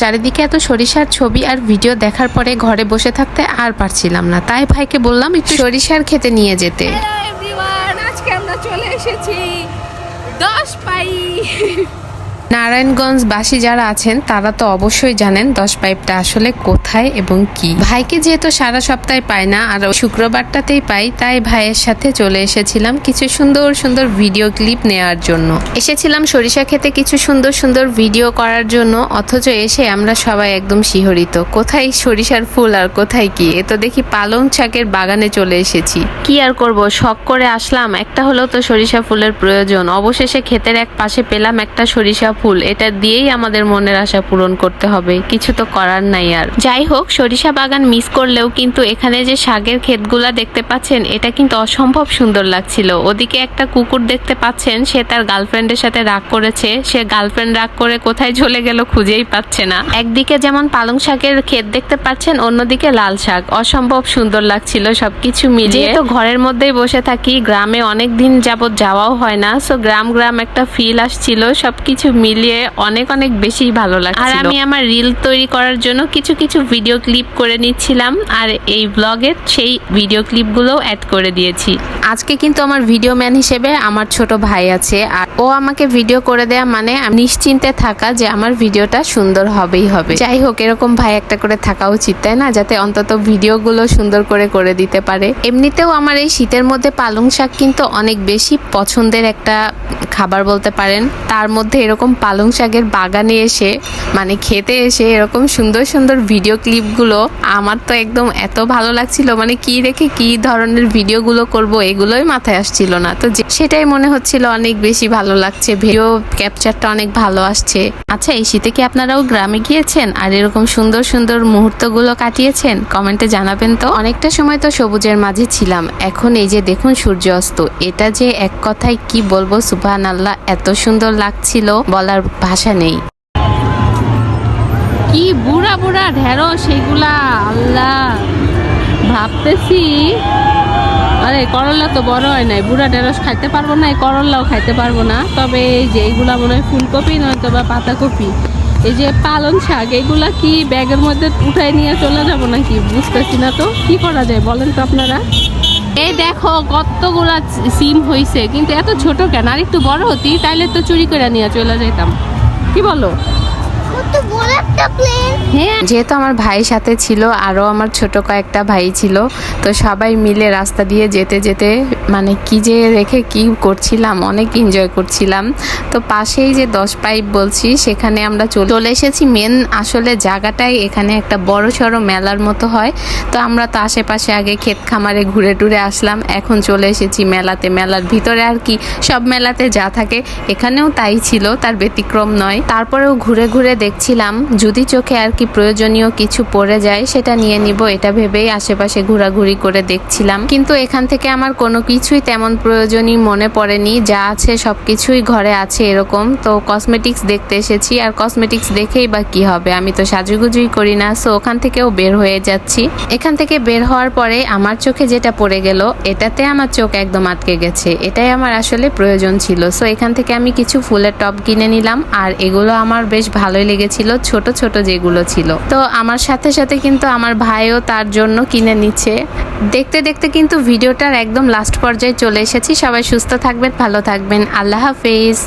চারিদিকে এত সরিষার ছবি আর ভিডিও দেখার পরে ঘরে বসে থাকতে আর পারছিলাম না। তাই ভাইকে বললাম একটু সরিষার খেতে নিয়ে যেতে। আজকে আমরা চলে এসেছি দশ পাই। নারায়ণগঞ্জ বাসী যারা আছেন, তারা তো অবশ্যই জানেন দশ পাইপটা আসলে কোথায় এবং কি। ভাইকে যেহেতু সারা সপ্তাহে পাই না, আর শুক্রবারটাতেই পাই, তাই ভাইয়ের সাথে চলে এসেছিলাম কিছু সুন্দর সুন্দর ভিডিও ক্লিপ নেওয়ার জন্য। এসেছিলাম সরিষা খেতে কিছু সুন্দর সুন্দর ভিডিও করার জন্য, অথচ এসে আমরা সবাই একদম শিহরিত। কোথায় সরিষার ফুল আর কোথায় কি? এ তো দেখি পালং শাকের বাগানে চলে এসেছি। কি আর করব? শখ করে আসলাম। একটা হলেও তো সরিষা ফুলের প্রয়োজন। অবশেষে ক্ষেতের এক পাশে পেলাম একটা সরিষা ফুল, এটা দিয়েই আমাদের মনের আশা পূরণ করতে হবে। কিছু তো করার নাই আর। যাই হোক, সরিষা বাগান মিস করলেও কিন্তু এখানে যে শাকের ক্ষেতগুলা দেখতে পাচ্ছেন, এটা কিন্তু অসম্ভব সুন্দর লাগছিল। ওদিকে একটা কুকুর দেখতে পাচ্ছেন, সে তার গার্লফ্রেন্ডের সাথে রাগ করেছে। সে গার্লফ্রেন্ড রাগ করে কোথায় চলে গেল খুঁজেই পাচ্ছে না। একদিকে যেমন পালং শাকের ক্ষেত দেখতে পাচ্ছেন, অন্যদিকে লাল শাক। অসম্ভব সুন্দর লাগছিল সবকিছু মিলিয়ে। তো ঘরের মধ্যেই বসে থাকি, গ্রামে অনেক দিন যাবত যাওয়াও হয় না সো গ্রাম গ্রাম একটা ফিল আসছিল, সবকিছু মিলিয়ে অনেক অনেক বেশি ভালো লাগছিল। আর আমি আমার রিল তৈরি করার জন্য কিছু কিছু ভিডিও ক্লিপ করে নিচ্ছিলাম আর এই ব্লগে সেই ভিডিও ক্লিপগুলোও অ্যাড করে দিয়েছি। আজকে কিন্তু আমার ভিডিও ম্যান হিসেবে আমার ছোট ভাই আছে আর ও আমাকে ভিডিও করে দেয়া মানে আমি নিশ্চিন্তে থাকা যে আমার ভিডিওটা সুন্দর হবেই হবে। যাই হোক এরকম ভাই একটা করে থাকা উচিত তাই না? যাতে অন্তত ভিডিওগুলো সুন্দর করে করে দিতে পারে। এমনিতেও আমার এই শীতের মধ্যে পালং শাক কিন্তু অনেক বেশি পছন্দের একটা খাবার বলতে পারেন। তার মধ্যে এরকম পালং শাকের বাগানে এসে মানে খেতে এসে এরকম সুন্দর সুন্দর ভিডিও ক্লিপগুলো আমার তো একদম এত ভালো লাগছিল। মানে কি রেখে কি ধরনের ভিডিওগুলো করব এগুলোই মাথায় আসছিল না। তো সেটাই মনে হচ্ছিল অনেক বেশি ভালো লাগছে। ভিডিও ক্যাপচারটা অনেক ভালো আসছে। আচ্ছা এই শীতে কি আপনারাও গ্রামে গিয়েছেন? আর এরকম সুন্দর সুন্দর মুহূর্তগুলো কাটিয়েছেন? কমেন্টে জানাবেন তো। অনেকটা সময় তো সবুজের মাঝে ছিলাম। এখন এই যে দেখুন সূর্য অস্ত এটা যে এক কথায় কি বলব? সুবহান আল্লাহ এত সুন্দর লাগছিল। বলার ভাষা নেই। কি বুড়া বুড়া ঢেঁড়ো সেগুলা আল্লাহ। ভাবতেছি, আরে করল্লা তো বড় হয় নাই, বুড়া ঢেঁড়স খাইতে পারব না, এই করল্লাও খাইতে পারব না। তবে এই যে এইগুলা মনে হয় ফুলকপি, নয়তো বা পাতাকপি। এই যে পালং শাক, এগুলা কি ব্যাগের মধ্যে উঠাই নিয়ে চলে যাব নাকি? বুঝতেছি না তো। কি করা যায় বলেন তো আপনারা? এই দেখো কতগুলা সিম হইছে, কিন্তু এত ছোট কেন? আর একটু বড় হতি, তাইলে তো চুরি করে নিয়ে চলে যেতাম কি বলো? যেহেতু আমার ভাই সাথে ছিল, আরও আমার ছোট কয়েকটা ভাই ছিল, তো সবাই মিলে রাস্তা দিয়ে যেতে যেতে মানে কি যে রেখে কি করছিলাম, অনেক এনজয় করছিলাম। তো পাশেই যে দশ পাইপ বলছি, সেখানে আমরা চলে এসেছি। মেন আসলে জায়গাটাই এখানে একটা বড় সড়ো মেলার মতো হয়। তো আমরা তো আশেপাশে আগে ক্ষেত খামারে ঘুরে টুরে আসলাম, এখন চলে এসেছি মেলাতে। মেলার ভিতরে আর কি, সব মেলাতে যা থাকে, এখানেও তাই ছিল, তার ব্যতিক্রম নয়। তারপরেও ঘুরে ঘুরে দেখছিলাম, যদি চোখে আর কি প্রয়োজনীয় কিছু পড়ে যায় সেটা নিয়ে নিব, এটা ভেবেই আশেপাশে ঘোরাঘুরি করে দেখছিলাম। কিন্তু এখান থেকে আমার কোনো কিছুই তেমন প্রয়োজনীয় মনে পড়েনি, যা আছে সব কিছুই ঘরে আছে এরকম। তো কসমেটিক্স দেখতে এসেছি, আর কসমেটিক্স দেখেই বা কি হবে, আমি তো সাজুগুজুই করি না সো ওখান থেকেও বের হয়ে যাচ্ছি। এখান থেকে বের হওয়ার পরে আমার চোখে যেটা পড়ে গেল, এটাতে আমার চোখ একদম আটকে গেছে, এটাই আমার আসলে প্রয়োজন ছিল। সো এখান থেকে আমি কিছু ফুলের টব কিনে নিলাম, আর এগুলো আমার বেশ ভালোই লেগেছিল, ছোট ছোট যেগুলো ছিল। তো আমার সাথে সাথে কিন্তু আমার ভাইও তার জন্য কিনে নিচ্ছে। দেখতে দেখতে কিন্তু ভিডিওটার একদম লাস্ট পর্যায়ে চলে এসেছি। সবাই সুস্থ থাকবেন, ভালো থাকবেন। আল্লাহ হাফেজ।